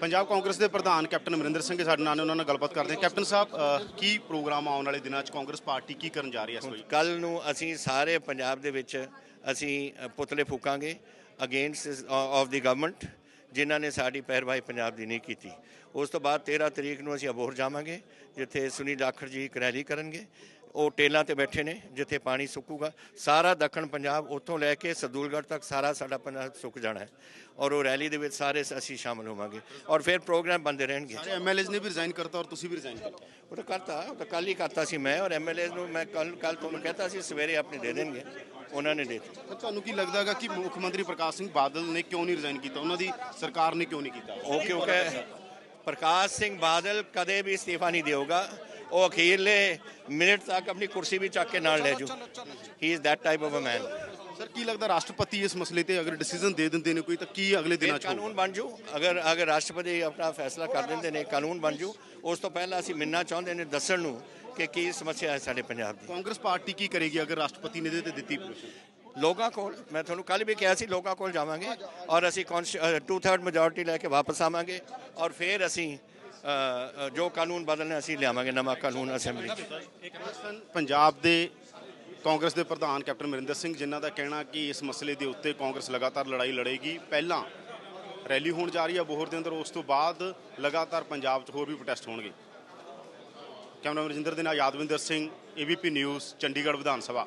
ਪੰਜਾਬ ਕਾਂਗਰਸ ਦੇ ਪ੍ਰਧਾਨ ਕੈਪਟਨ ਅਮਰਿੰਦਰ ਸਿੰਘ ਸਾਡੇ ਨਾਲ ਨੇ, ਉਹਨਾਂ ਨਾਲ ਗੱਲਬਾਤ ਕਰਦੇ ਹਾਂ। ਕੈਪਟਨ ਸਾਹਿਬ ਕੀ ਪ੍ਰੋਗਰਾਮ ਆਉਣ ਵਾਲੇ ਦਿਨਾਂ 'ਚ ਕਾਂਗਰਸ ਪਾਰਟੀ ਕੀ ਕਰਨ ਜਾ ਰਹੀ ਹੈ ਇਸ ਵਾਰੀ ਕੱਲ ਨੂੰ ਅਸੀਂ ਸਾਰੇ ਪੰਜਾਬ ਦੇ ਵਿੱਚ ਅਸੀਂ ਪੁਤਲੇ ਫੂਕਾਂਗੇ ਅਗੇਂਸਟ ਆਫ ਦੀ ਗਵਰਨਮੈਂਟ ਜਿਨ੍ਹਾਂ ਨੇ ਸਾਡੀ ਪੈਰਵਾਈ ਪੰਜਾਬ ਦੀ ਨਹੀਂ ਕੀਤੀ। ਉਸ ਤੋਂ ਬਾਅਦ 13 ਤਰੀਕ ਨੂੰ ਅਸੀਂ ਅਬੋਹਰ ਜਾਵਾਂਗੇ, ਜਿੱਥੇ ਸੁਨੀਲ ਜਾਖੜ ਜੀ ਇੱਕ ਰੈਲੀ ਕਰਨਗੇ। ਉਹ ਟੇਲਾਂ ਤੇ ਬੈਠੇ ਨੇ ਜਿੱਥੇ ਪਾਣੀ ਸੁੱਕੂਗਾ। ਸਾਰਾ ਦੱਖਣ ਪੰਜਾਬ ਉੱਥੋਂ ਲੈ ਕੇ ਸਦੂਲਗੜ੍ਹ ਤੱਕ ਸਾਰਾ ਸਾਡਾ ਪੰਜਾਬ ਸੁੱਕ ਜਾਣਾ ਹੈ। ਔਰ ਉਹ ਰੈਲੀ ਦੇ ਵਿੱਚ ਸਾਰੇ ਅਸੀਂ ਸ਼ਾਮਲ ਹੋਵਾਂਗੇ। ਔਰ ਫਿਰ ਪ੍ਰੋਗਰਾਮ ਬੰਦੇ ਰਹਿਣਗੇ। ਸਾਰੇ ਐਮਐਲਏਜ਼ ਨੇ ਵੀ ਰਿਜ਼ਾਈਨ ਕਰਤਾ ਔਰ ਤੁਸੀਂ ਵੀ ਰਿਜ਼ਾਈਨ ਕਰਤਾ? ਉਹ ਤਾਂ ਕਰਤਾ ਉਹ ਤਾਂ ਕੱਲ ਹੀ ਕਰਤਾ ਸੀ ਮੈਂ। ਔਰ ਐਮਐਲਏ ਨੂੰ ਮੈਂ ਕੱਲ ਕੱਲ ਤੁਹਾਨੂੰ ਕਹਿਤਾ ਸੀ ਸਵੇਰੇ ਆਪਣੇ ਦੇ ਦੇਣਗੇ। ਉਹਨਾਂ ਨੇ ਦੇ ਦਿੱਤੀ। ਤੁਹਾਨੂੰ ਕੀ ਲੱਗਦਾ ਹੈਗਾ ਕਿ ਮੁੱਖ ਮੰਤਰੀ ਪ੍ਰਕਾਸ਼ ਸਿੰਘ ਬਾਦਲ ਨੇ ਕਿਉਂ ਨਹੀਂ ਰਿਜ਼ਾਈਨ ਕੀਤਾ? ਉਹਨਾਂ ਦੀ ਸਰਕਾਰ ਨੇ ਕਿਉਂ ਨਹੀਂ ਕੀਤਾ? ਉਹ ਕਿਉਂਕਿ ਪ੍ਰਕਾਸ਼ ਸਿੰਘ ਬਾਦਲ ਕਦੇ ਵੀ ਅਸਤੀਫਾ ਨਹੀਂ ਦੇਊਗਾ। ਉਹ ਅਖੀਰਲੇ ਮਿੰਟ ਤੱਕ ਆਪਣੀ ਕੁਰਸੀ ਵੀ ਚੱਕ ਕੇ ਨਾਲ ਲੈ ਜੂ he is that type of a man. Sir ਕੀ ਲੱਗਦਾ ਰਾਸ਼ਟਰਪਤੀ ਇਸ ਮਸਲੇ ਤੇ ਅਗਰ ਡਿਸੀਜਨ ਦੇ ਦਿੰਦੇ ਨੇ ਕੋਈ ਤਾਂ ਕੀ ਅਗਲੇ ਦਿਨਾਂ 'ਚ ਕਾਨੂੰਨ ਬਣ ਜੂ ਅਗਰ ਅਗਰ ਰਾਸ਼ਟਰਪਤੀ ਆਪਣਾ ਫੈਸਲਾ ਕਰ ਦਿੰਦੇ ਨੇ ਕਾਨੂੰਨ ਬਣ ਜੂ ਉਸ ਤੋਂ ਪਹਿਲਾਂ ਅਸੀਂ ਮਿਲਣਾ ਚਾਹੁੰਦੇ ਨੇ ਦੱਸਣ ਨੂੰ ਕਿ ਕੀ ਸਮੱਸਿਆ ਹੈ ਸਾਡੇ ਪੰਜਾਬ ਦੀ। ਕਾਂਗਰਸ ਪਾਰਟੀ ਕੀ ਕਰੇਗੀ ਅਗਰ ਰਾਸ਼ਟਰਪਤੀ ਨੇ ਤੇ ਦਿੱਤੀ? ਲੋਕਾਂ ਕੋਲ ਮੈਂ ਤੁਹਾਨੂੰ ਕੱਲ ਵੀ ਕਿਹਾ ਸੀ ਲੋਕਾਂ ਕੋਲ ਜਾਵਾਂਗੇ ਔਰ ਅਸੀਂ ਟੂ ਥਰਡ ਮੈਜੋਰਟੀ ਲੈ ਕੇ ਵਾਪਸ ਆਵਾਂਗੇ ਔਰ ਫਿਰ ਅਸੀਂ ਅ, ਅ, ਜੋ ਕਾਨੂੰਨ ਬਦਲਨੇ ਅਸੀਂ ਲਿਆਵਾਂਗੇ ਨਵਾਂ ਕਾਨੂੰਨ ਅਸੈਂਬਲੀ ਪੰਜਾਬ ਦੇ ਕਾਂਗਰਸ ਦੇ ਪ੍ਰਧਾਨ ਕੈਪਟਨ ਅਮਰਿੰਦਰ ਸਿੰਘ, ਜਿਨ੍ਹਾਂ ਦਾ ਕਹਿਣਾ ਕਿ ਇਸ ਮਸਲੇ ਦੇ ਉੱਤੇ ਕਾਂਗਰਸ ਲਗਾਤਾਰ ਲੜਾਈ ਲੜੇਗੀ। ਪਹਿਲਾਂ ਰੈਲੀ ਹੋਣ ਜਾ ਰਹੀ ਹੈ ਬੋਹਰ ਦੇ ਅੰਦਰ, ਉਸ ਤੋਂ ਬਾਅਦ ਲਗਾਤਾਰ ਪੰਜਾਬ 'ਚ ਹੋਰ ਵੀ ਪ੍ਰੋਟੈਸਟ ਹੋਣਗੇ। ਕੈਮਰਾ ਰਜਿੰਦਰ ਦੇ ਨਾਲ ਯਾਦਵਿੰਦਰ ਸਿੰਘ ਏਬੀਪੀ ਨਿਊਜ਼ ਚੰਡੀਗੜ੍ਹ ਵਿਧਾਨ ਸਭਾ।